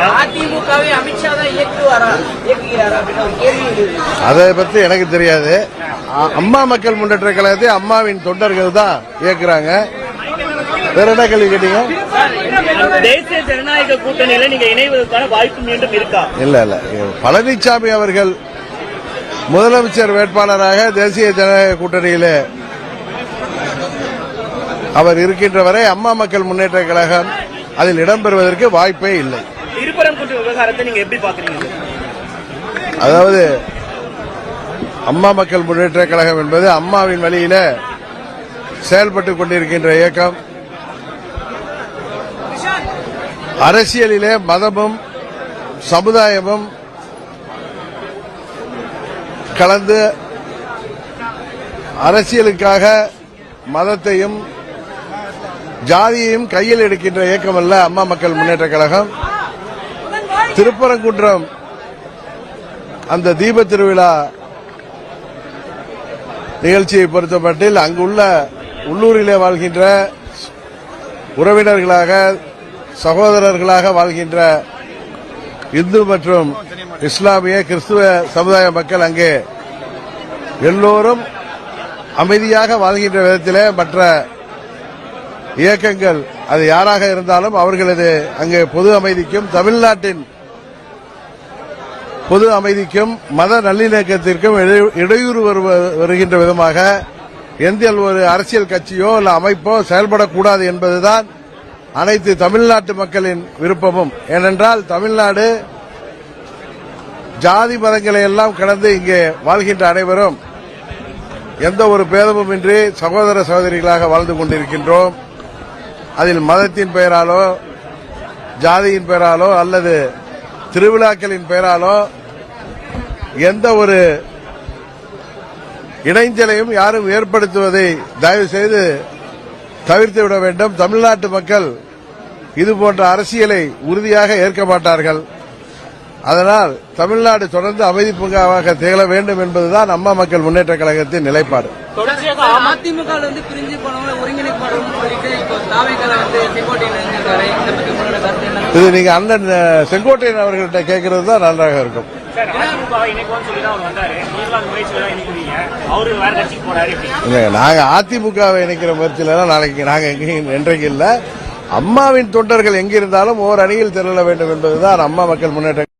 இருக்கா அதிமுகவை அமித்ஷா தான் இயக்குவாரா? இயக்குகிறாரா அப்படின்னு ஒரு கேள்வி எழுது. அதை பத்தி எனக்கு தெரியாது. அம்மா மக்கள் முன்னேற்ற கழகத்தை அம்மாவின் தொண்டர்கள் தான் இயக்குறாங்க. வேற என்ன கேள்வி கேட்டீங்க? தேசிய ஜனநாயக கூட்டணியில நீங்க இணைவதற்கான வாய்ப்பு மீண்டும் இருக்கா? இல்ல இல்ல. பழனிசாமி அவர்கள் முதலமைச்சர் வேட்பாளராக தேசிய ஜனநாயக கூட்டணியிலே அவர் இருக்கின்ற வரை அம்மா மக்கள் முன்னேற்ற கழகம் அதில் இடம்பெறுவதற்கு வாய்ப்பே இல்லை. திருப்பரங்குன்ற விவகாரத்தை நீங்க எப்படி பாக்குறீங்க? அதாவது அம்மா மக்கள் முன்னேற்ற கழகம் என்பது அம்மாவின் வழியில செயல்பட்டுக் கொண்டிருக்கின்ற இயக்கம். அரசியலிலே மதமும் சமுதாயமும் கலந்து அரசியலுக்காக மதத்தையும் ஜாதியையும் கையில் எடுக்கின்ற இயக்கம் அல்ல அம்மா மக்கள் முன்னேற்ற கழகம். திருப்பரங்குன்றம் அந்த தீப திருவிழா நிகழ்ச்சியை பொறுத்தமட்டில் அங்குள்ள உள்ளூரிலே வாழ்கின்ற உறவினர்களாக சகோதரர்களாக வாழ்கின்ற இந்து மற்றும் இஸ்லாமிய கிறிஸ்துவ சமுதாய மக்கள் அங்கே எல்லோரும் அமைதியாக வாழ்கின்ற விதத்திலே மற்ற இயக்கங்கள் அது யாராக இருந்தாலும் அவர்களது அங்கே பொது அமைதிக்கும் தமிழ்நாட்டின் பொது அமைதிக்கும் மத நல்லிணக்கத்திற்கும் இடையூறு வருவ- வருகின்ற விதமாக எந்த ஒரு அரசியல் கட்சியோ அல்ல அமைப்போ செயல்படக்கூடாது என்பதுதான் அனைத்து தமிழ்நாட்டு மக்களின் விருப்பமும். ஏனென்றால் தமிழ்நாடு ஜாதி மதங்களை எல்லாம் கடந்து இங்கே வாழ்கின்ற அனைவரும் எந்த ஒரு பேதமும் இன்றி சகோதர சகோதரிகளாக வாழ்ந்து கொண்டிருக்கின்றோம். அதில் மதத்தின் பெயராலோ ஜாதியின் பெயராலோ அல்லது திருவிழாக்களின் பெயராலோ எந்த ஒரு இடைஞ்சலையும் யாரும் ஏற்படுத்துவதை தயவு செய்து தவிர்த்து விட வேண்டும். தமிழ்நாட்டு மக்கள் இது போன்ற அரசியலை உறுதியாக ஏற்க மாட்டார்கள். அதனால் தமிழ்நாடு தொடர்ந்து அமைதி பூங்காவாக திகழ வேண்டும் என்பதுதான் அம்மா மக்கள் முன்னேற்ற கழகத்தின் நிலைப்பாடு. அதிமுக இதை நீங்க அண்ணன் செங்கோட்டையன் அவர்கள்ட்ட கேட்கறது தான் நன்றாக இருக்கும். சார் நாங்க அதிமுகவை இணைக்கிற முயற்சியில நாளைக்கு நாங்க எங்கேயும் என்றைக்கு இல்லை. அம்மாவின் தொண்டர்கள் எங்கிருந்தாலும் ஓர் அணியில் திரள வேண்டும் என்பதுதான் அம்மா மக்கள் முன்னேற்ற